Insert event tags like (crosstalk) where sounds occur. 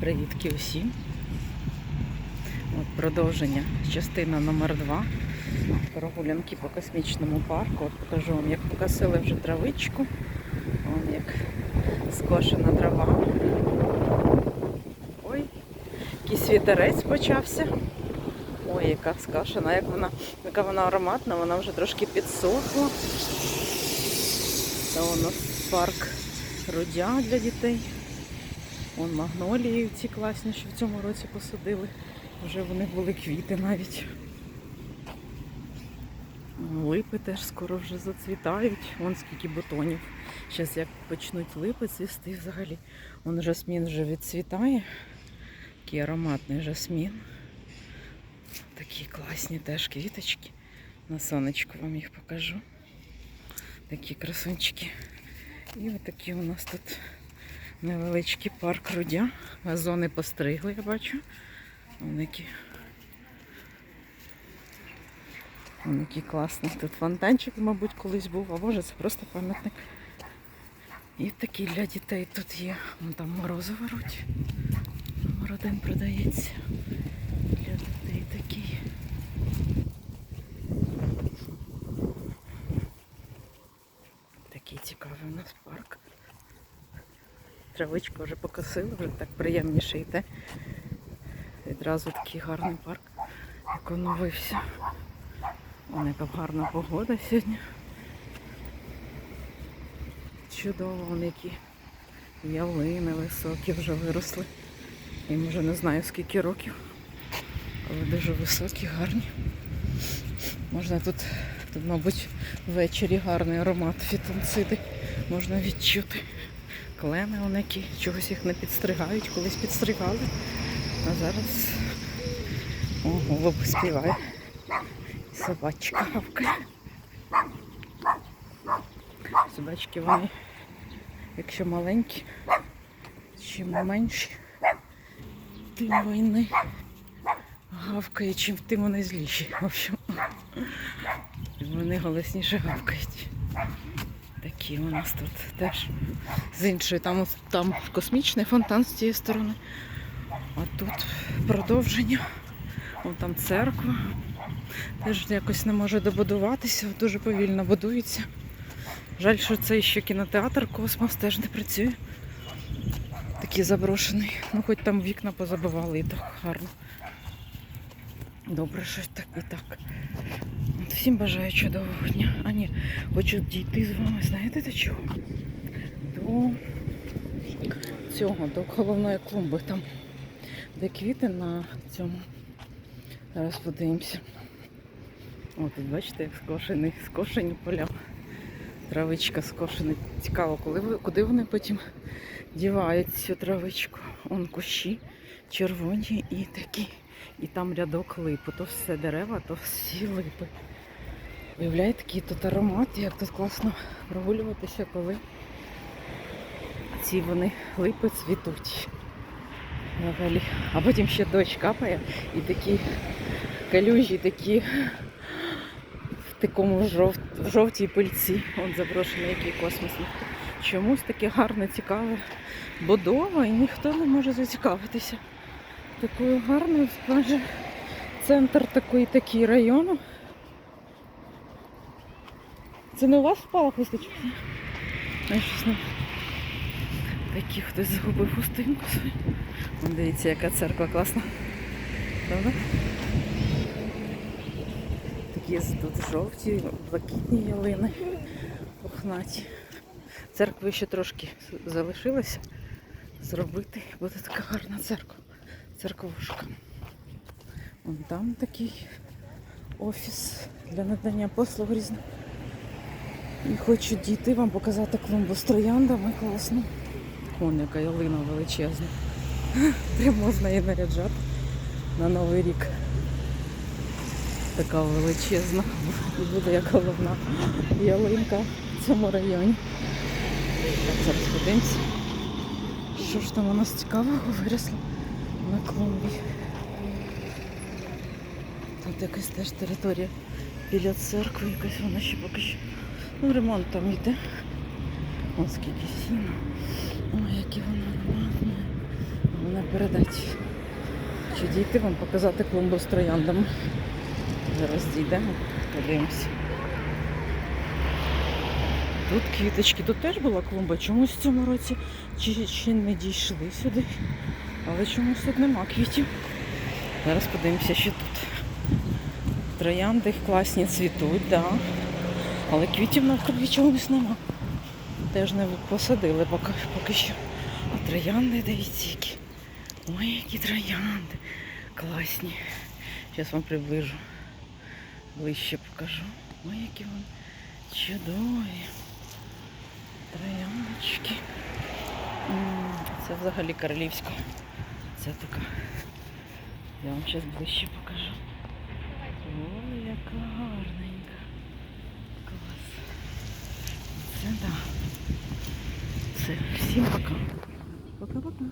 Привітки усім. От продовження, частина номер 2 Прогулянки по космічному парку. От покажу вам, як покосили вже травичку. Вон як скошена трава. Ой, якийсь вітерець почався. Ой, яка скошена, як вона, яка вона ароматна, вона вже трошки підсохла. Це у нас парк Рудя для дітей. Вон магнолії ці класні, що в цьому році посадили. Вже в них були квіти навіть. Липи теж скоро вже зацвітають. Вон скільки бутонів. Зараз як почнуть липи цвісти взагалі. Вон жасмін вже відцвітає. Такий ароматний жасмін. Такі класні теж квіточки. На сонечку вам їх покажу. Такі красунчики. І отакий у нас тут невеличкий парк Рудя. Газони постригли, я бачу. Вон які. Вон класний. Тут фонтанчик, мабуть, колись був, а може це просто пам'ятник. І такий для дітей тут є. Вон там морози руть. Мородин продається. Для дітей такий. Такий цікавий у нас парк. Травичку вже покосили, вже так приємніше йде. Відразу такий гарний парк, як оновився. Вон яка гарна погода сьогодні. Чудово, вони які ялини високі вже виросли. Їм вже не знаю скільки років, але дуже високі, гарні. Можна тут, тут, мабуть, ввечері гарний аромат фітонциди можна відчути. Клени вони чогось їх не підстригають, колись підстригали. А зараз о, голуб співає. Собачка гавкає. Собачки вони, якщо маленькі, чим менші, тим вони гавкають, чим тим вони зліші. В общем, вони голосніше гавкають. Такі у нас тут теж з іншої. Там, там космічний фонтан з цієї сторони. А тут продовження. Вон там церква. Теж якось не може добудуватися, дуже повільно будується. Жаль, що це ще кінотеатр Космос теж не працює. Такий заброшений. Ну хоч там вікна позабивали і так гарно. Добре, що так і так. Всім бажаю чудового дня. А хочу дійти з вами, знаєте до чого? До цього, до головної клумби. Там, де квіти на цьому. Зараз подивимося. О, тут бачите, як скошений, скошені поля. Травичка скошена. Цікаво, коли куди вони потім дівають цю травичку. Он кущі червоні і такі. І там рядок липу. То все дерева, то всі липи. Уявляєте, який тут аромат, як тут класно прогулюватися, коли ці вони липи цвітуть. Взагалі. А потім ще дощ капає і такі калюжі, такі в такому жовт, в жовтій пильці. Он заброшений який космосний. Чомусь таке гарне, цікаве будова і ніхто не може зацікавитися. Такою гарною, майже центр такий такий району. Це не у вас впала хусточка? Такі хтось загубив хустинку свою. Дивіться, яка церква класна. Правда? Такі тут жовті, блакитні ялини, пухнаті. Церкви ще трошки залишилося зробити. Буде така гарна церква. Церковушка. Вон там такий офіс для надання послуг різних. І хочу дійти вам показати клумбу з трояндами класно. Вон яка ялина величезна. (laughs) Прям можна її наряджати на Новий рік. Така величезна. І буде як головна ялинка в цьому районі. Так, зараз подивимося. Що ж там у нас цікавого виросло на клумбі. Тут якась теж територія біля церкви, якась вона ще поки що. Ну, ремонт там йде. Ось скільки сіна. Ой, яке воно ароматне. Вона передати. Чи дійти вам показати клумбу з трояндами. Зараз дійдемо, подивимося. Тут квіточки, тут теж була клумба. Чомусь в цьому році чи, чи не дійшли сюди. Але чомусь тут нема квітів. Зараз подивимося, що тут. Троянди класні цвітуть, да. Але квітів навкруги чогось нема. Теж не посадили поки, поки що. А троянди, дивіться, які. Ой, які троянди. Класні. Зараз вам приближу. Ближче покажу. Ой, які вони чудові. Трояндочки. Це взагалі королівська. Це така. Я вам зараз ближче покажу. Ой, яка гарненька. Клас. Це да. Все, всім пока. Пока-пока.